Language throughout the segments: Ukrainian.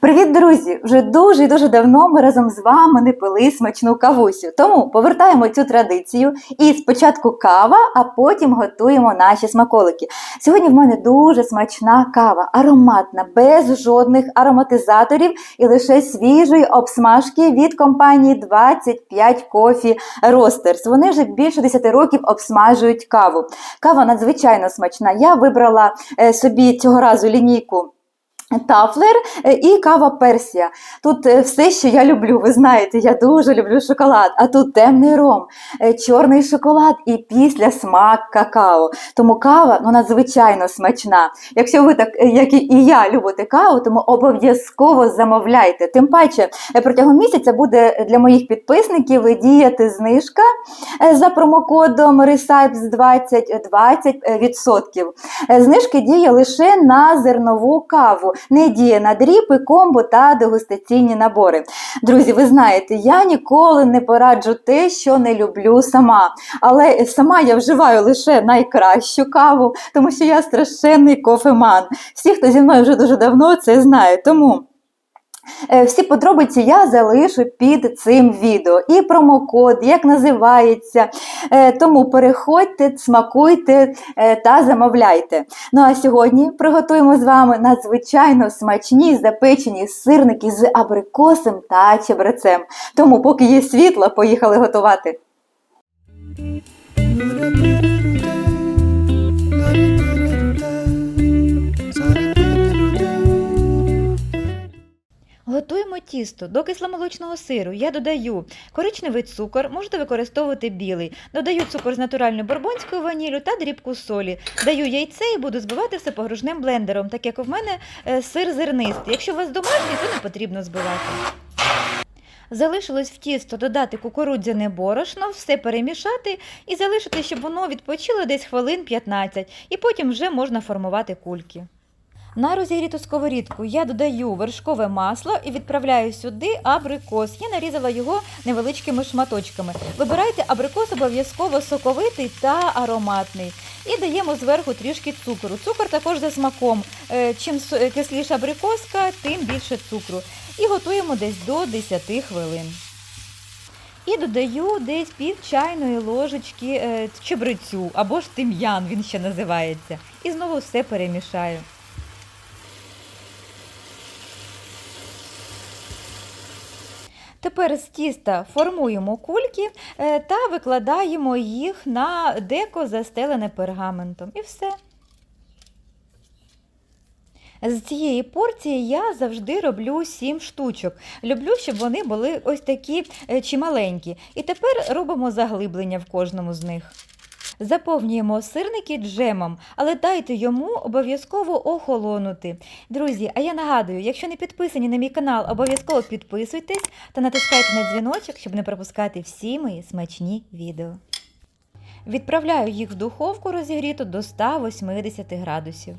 Привіт, друзі! Вже дуже і дуже давно ми разом з вами не пили смачну кавусю. Тому повертаємо цю традицію і спочатку кава, а потім готуємо наші смаколики. Сьогодні в мене дуже смачна кава, ароматна, без жодних ароматизаторів і лише свіжої обсмажки від компанії 25 Coffee Roasters. Вони вже більше 10 років обсмажують каву. Кава надзвичайно смачна. Я вибрала е, собі цього разу лінійку. Тафлер е, і кава Персія. Тут е, все, що я люблю. Ви знаєте, я дуже люблю шоколад. А тут темний ром, е, чорний шоколад і після смак какао. Тому кава ну, надзвичайно смачна. Якщо ви так, як і я, любите каву, тому обов'язково замовляйте. Тим паче, протягом місяця буде для моїх підписників діяти знижка за промокодом RECIPES 20 20%. Е, Знижки діє лише на зернову каву, не діє на дріпи, комбо та дегустаційні набори. Друзі, ви знаєте, я ніколи не пораджу те, що не люблю сама. Але сама я вживаю лише найкращу каву, тому що я страшенний кофеман. Всі, хто зі мною вже дуже давно, це знають. Тому. Е, Всі подробиці я залишу під цим відео. І промокод, як називається. Е, Тому переходьте, смакуйте е, та замовляйте. Ну а сьогодні приготуємо з вами надзвичайно смачні запечені сирники з абрикосом та чебрецем. Тому, поки є світло, поїхали готувати. Тісто до кисломолочного сиру. Я додаю коричневий цукор, можете використовувати білий. Додаю цукор з натуральною бурбонською ваніллю та дрібку солі. Даю яйце і буду збивати все погружним блендером, так як у мене е, сир зернистий. Якщо у вас домашній, то не потрібно збивати. Залишилось в тісто додати кукурудзяне борошно, все перемішати і залишити, щоб воно відпочило десь хвилин 15, і потім вже можна формувати кульки. На розігріту сковорідку я додаю вершкове масло і відправляю сюди абрикос. Я нарізала його невеличкими шматочками. Вибирайте абрикос обов'язково соковитий та ароматний. І даємо зверху трішки цукру. Цукор також за смаком. Е, Чим е, кисліша абрикоска, тим більше цукру. І готуємо десь до 10 хвилин. І додаю десь пів чайної ложечки е, чебрецю або ж тим'ян, він ще називається. І знову все перемішаю. Тепер з тіста формуємо кульки е, та викладаємо їх на деко застелене пергаментом. І все. З цієї порції я завжди роблю 7 штучок. Люблю, щоб вони були ось такі е, чималенькі. І тепер робимо заглиблення в кожному з них. Заповнюємо сирники джемом, але дайте йому обов'язково охолонути. Друзі, а я нагадую, якщо не підписані на мій канал, обов'язково підписуйтесь та натискайте на дзвіночок, щоб не пропускати всі мої смачні відео. Відправляю їх в духовку розігріту до 180 градусів.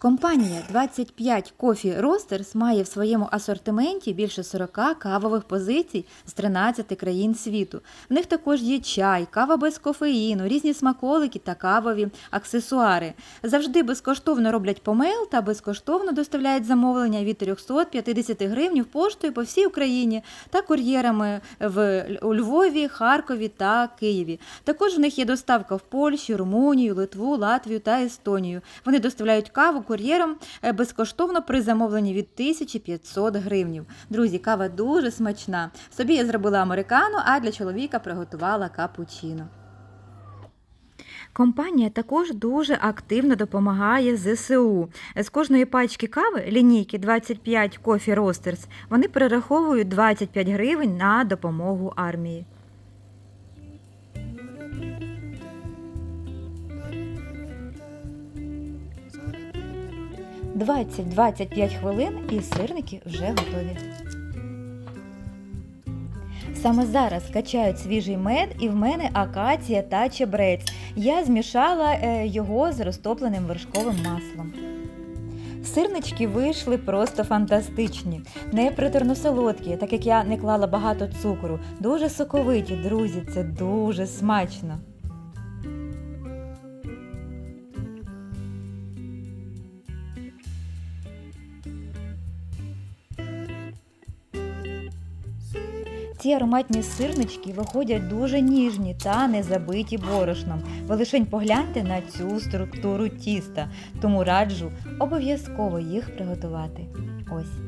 Компанія 25 Coffee Roasters має в своєму асортименті більше 40 кавових позицій з 13 країн світу. В них також є чай, кава без кофеїну, різні смаколики та кавові аксесуари. Завжди безкоштовно роблять помейл та безкоштовно доставляють замовлення від 350 гривень поштою по всій Україні та кур'єрами в Львові, Харкові та Києві. Також в них є доставка в Польщу, Румунію, Литву, Латвію та Естонію. Вони доставляють каву кур'єром е, безкоштовно при замовленні від 1500 гривнів. Друзі, кава дуже смачна. Собі я зробила американо, а для чоловіка приготувала капучино. Компанія також дуже активно допомагає ЗСУ. З кожної пачки кави лінійки 25 Coffee Roasters вони перераховують 25 гривень на допомогу армії. «20-25 хвилин і сирники вже готові. Саме зараз качають свіжий мед, і в мене акація та чебрець. Я змішала е, його з розтопленим вершковим маслом. Сирнички вийшли просто фантастичні, неприторно солодкі, так як я не клала багато цукру. Дуже соковиті, друзі, це дуже смачно. Ці ароматні сирнички виходять дуже ніжні та не забиті борошном. Ви лишень погляньте на цю структуру тіста, тому раджу обов'язково їх приготувати. Ось.